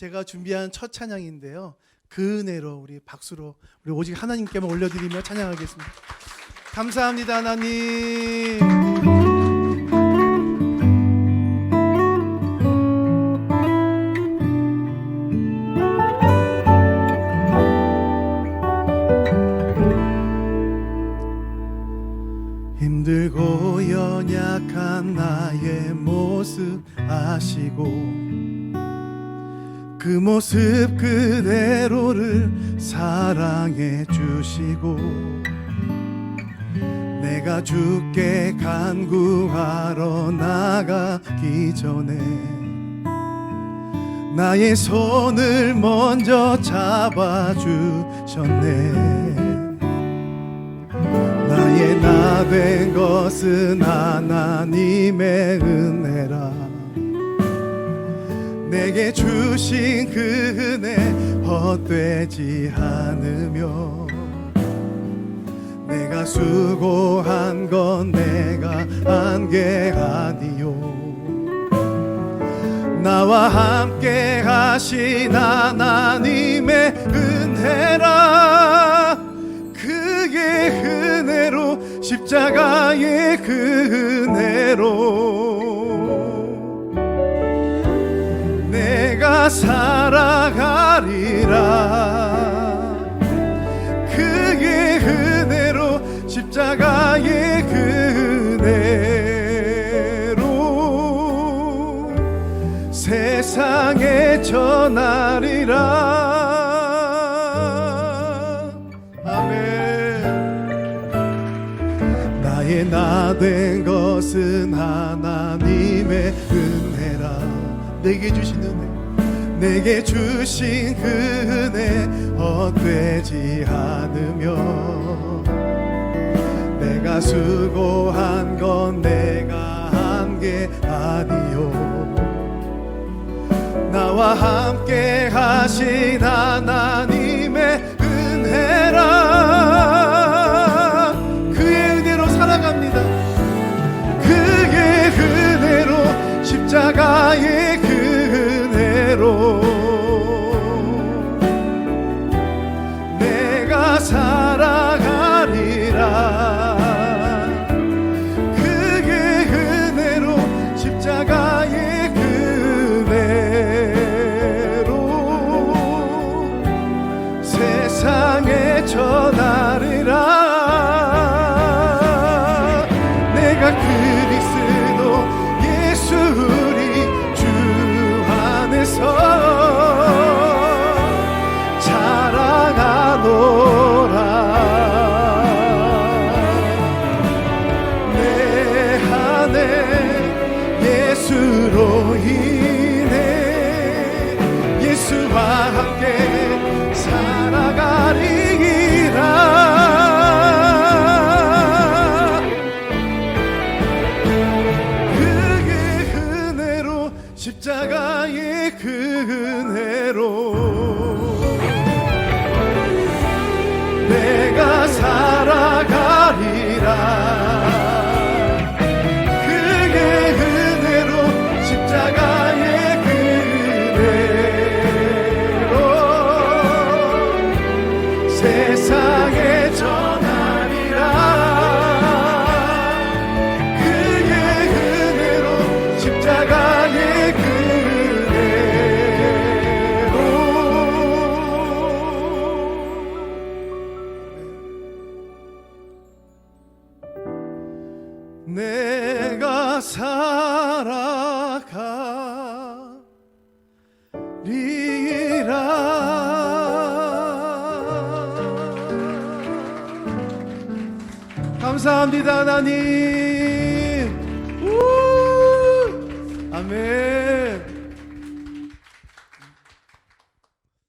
제가 준비한 첫 찬양인데요. 그 은혜로 우리 박수로 우리 오직 하나님께만 올려드리며 찬양하겠습니다. 감사합니다 하나님. 아시고 그 모습 그대로를 사랑해 주시고 내가 주께 간구하러 나가기 전에 나의 손을 먼저 잡아 주셨네. 나의 나 된 것은 하나님의 은혜라 내게 주신 그 은혜 헛되지 않으며 내가 수고한 건 내가 한 게 아니요. 나와 함께 하신 하나님의 은혜라. 그의 은혜로 십자가의 그 은혜 살아가리라. 그의 은혜로 십자가의 그 은혜로 세상에 전하리라. 아멘. 나의 나된 것은 하나님의 은혜라. 내게 주신 은혜 내게 주신 그 은혜 헛되지 않으며 내가 수고한 건 내가 한 게 아니요. 나와 함께 하신 하나님의 은혜라. 그의 은혜로 살아갑니다. 그의 은혜로 십자가의 은혜로 내가 살아가리라. 그의 은혜로 십자가의 그 은혜로. 세상 내가 살아가리라. 감사합니다 하나님. 우! 아멘